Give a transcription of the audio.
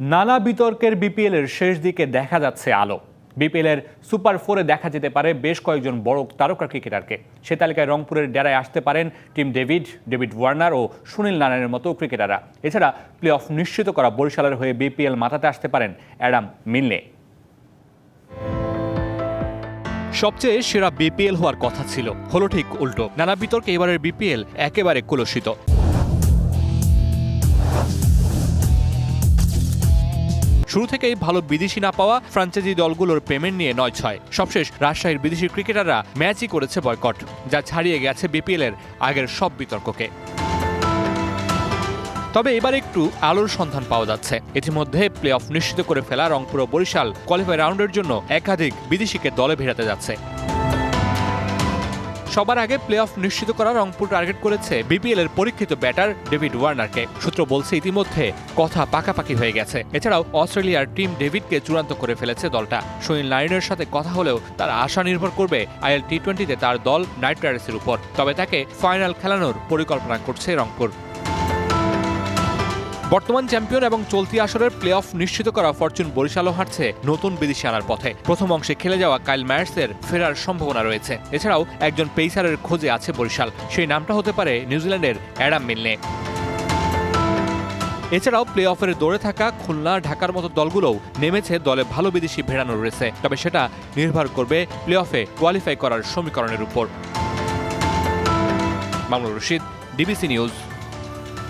নানা বিতর্কের বিপিএল এর শেষ দিকে দেখা যাচ্ছে আলো। বিপিএল এর সুপার ফোরে দেখা যেতে পারে বেশ কয়েকজন বড় তারকা ক্রিকেটারকে। সে তালিকায় রংপুরের ডেরায় আসতে পারেন টিম ডেভিড ডেভিড ওয়ার্নার ও সুনীল নারায়ণের মতো ক্রিকেটাররা। এছাড়া প্লে অফ নিশ্চিত করা বরিশালের হয়ে বিপিএল মাথাতে আসতে পারেন অ্যাডাম মিনলে সবচেয়ে সেরা বিপিএল হওয়ার কথা ছিল। হলো ঠিক উল্টো। নানা বিতর্কে এবারের বিপিএল একেবারে কলুষিত। শুরু থেকেই ভালো বিদেশি না পাওয়া ফ্রাঞ্চাইজি দলগুলোর পেমেন্ট নিয়ে নয় ছয় সবশেষ রাজশাহীর বিদেশি ক্রিকেটাররা ম্যাচই করেছে বয়কট, যা ছাড়িয়ে গেছে বিপিএল এর আগের সব বিতর্ককে। তবে এবার একটু আলোর সন্ধান পাওয়া যাচ্ছে। ইতিমধ্যে প্লে অফ নিশ্চিত করে ফেলা রংপুর ও বরিশাল কোয়ালিফাই রাউন্ডের জন্য একাধিক বিদেশিকে দলে ভেড়াতে যাচ্ছে। সবার আগে প্লে অফ নিশ্চিত করা রংপুর টার্গেট করেছে বিপিএল এর পরীক্ষিত ব্যাটার ডেভিড ওয়ার্নারকে সূত্র বলছে ইতিমধ্যে কথা পাকাপাকি হয়ে গেছে। এছাড়াও অস্ট্রেলিয়ার টিম ডেভিডকে চূড়ান্ত করে ফেলেছে দলটা। সুনীল নারায়ণের সাথে কথা হলেও তার আশা নির্ভর করবে আইএল টি টোয়েন্টিতে তার দল নাইট রাইডার্সের উপর। তবে তাকে ফাইনাল খেলানোর পরিকল্পনা করছে রংপুর। বর্তমান চ্যাম্পিয়ন এবং চলতি আসরের প্লে অফ নিশ্চিত করা ফরচুন বরিশালও হাঁটছে নতুন বিদেশি আনার পথে। প্রথম অংশে খেলে যাওয়া কাইল ম্যায়ার্সের ফেরার সম্ভাবনা রয়েছে। এছাড়াও একজন পেইসারের খোঁজে আছে বরিশাল। সেই নামটা হতে পারে নিউজিল্যান্ডের অ্যাডাম মিলনে। এছাড়াও প্লে অফের দৌড়ে থাকা খুলনা, ঢাকার মতো দলগুলোও নেমেছে দলে ভালো বিদেশি ভেড়ানো রয়েছে তবে সেটা নির্ভর করবে প্লে অফে কোয়ালিফাই করার সমীকরণের উপর। Mamunur Rashid, DBC news.